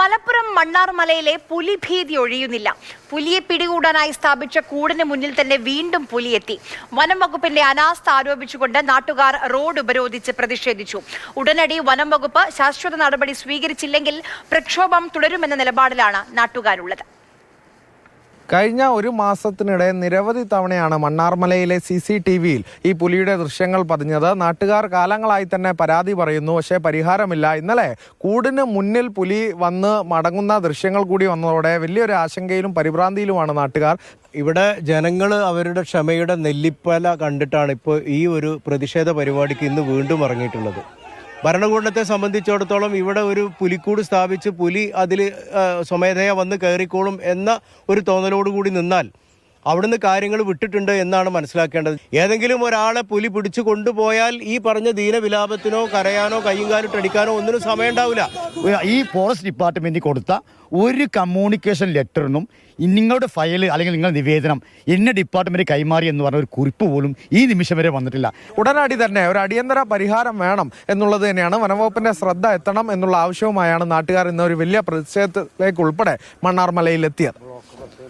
മലപ്പുറം മണ്ണാർമലയിലെ പുലിഭീതി ഒഴിയുന്നില്ല. പുലിയെ പിടികൂടാനായി സ്ഥാപിച്ച കൂടിന് മുന്നിൽ തന്നെ വീണ്ടും പുലിയെത്തി. വനം വകുപ്പിന്റെ അനാസ്ഥ ആരോപിച്ചുകൊണ്ട് നാട്ടുകാർ റോഡ് ഉപരോധിച്ച് പ്രതിഷേധിച്ചു. ഉടനടി വനം വകുപ്പ് ശാശ്വത നടപടി സ്വീകരിച്ചില്ലെങ്കിൽ പ്രക്ഷോഭം തുടരുമെന്ന നിലപാടിലാണ് നാട്ടുകാരുള്ളത്. കഴിഞ്ഞ ഒരു മാസത്തിനിടെ നിരവധി തവണയാണ് മണ്ണാർമലയിലെ സി സി ടി വിയിൽ ഈ പുലിയുടെ ദൃശ്യങ്ങൾ പതിഞ്ഞത്. നാട്ടുകാർ കാലങ്ങളായി തന്നെ പരാതി പറയുന്നു പക്ഷേ പരിഹാരമില്ല. ഇന്നലെ കൂടിന് മുന്നിൽ പുലി വന്ന് മടങ്ങുന്ന ദൃശ്യങ്ങൾ കൂടി വന്നതോടെ വലിയൊരു ആശങ്കയിലും പരിഭ്രാന്തിയിലുമാണ് നാട്ടുകാർ. ഇവിടെ ജനങ്ങൾ അവരുടെ ക്ഷമയുടെ നെല്ലിപ്പല കണ്ടിട്ടാണ് ഇപ്പോൾ ഈ ഒരു പ്രതിഷേധ പരിപാടിക്ക് ഇന്ന് വീണ്ടും ഇറങ്ങിയിട്ടുള്ളത്. ഭരണകൂടത്തെ സംബന്ധിച്ചിടത്തോളം ഇവിടെ ഒരു പുലിക്കൂട് സ്ഥാപിച്ച് പുലി അതിൽ സ്വമേധയാ വന്ന് കയറിക്കോളും എന്ന ഒരു തോന്നലോടുകൂടി നിന്നാൽ അവിടുന്ന് കാര്യങ്ങൾ വിട്ടിട്ടുണ്ട് എന്നാണ് മനസ്സിലാക്കേണ്ടത്. ഏതെങ്കിലും ഒരാളെ പുലി പിടിച്ചു കൊണ്ടുപോയാൽ ഈ പറഞ്ഞ ദീനവിലാപത്തിനോ കരയാനോ കയ്യും കാലിട്ട് അടിക്കാനോ ഒന്നിനും സമയം ഉണ്ടാവില്ല. ഈ ഫോറസ്റ്റ് ഡിപ്പാർട്ട്മെന്റിൽ കൊടുത്ത ഒരു കമ്മ്യൂണിക്കേഷൻ ലെറ്ററിനും നിങ്ങളുടെ ഫയൽ അല്ലെങ്കിൽ നിങ്ങളുടെ നിവേദനം എന്നെ ഡിപ്പാർട്ട്മെന്റ് കൈമാറി എന്ന് പറഞ്ഞ ഒരു കുറിപ്പ് പോലും ഈ നിമിഷം വരെ വന്നിട്ടില്ല. ഉടനടി തന്നെ ഒരു അടിയന്തര പരിഹാരം വേണം എന്നുള്ളത് തന്നെയാണ് വനംവകുപ്പിന്റെ ശ്രദ്ധ എത്തണം എന്നുള്ള ആവശ്യവുമായാണ് നാട്ടുകാർ ഇന്ന് ഒരു വലിയ പ്രതിഷേധത്തിലേക്ക് ഉൾപ്പെടെ മണ്ണാർമലയിൽ എത്തിയത്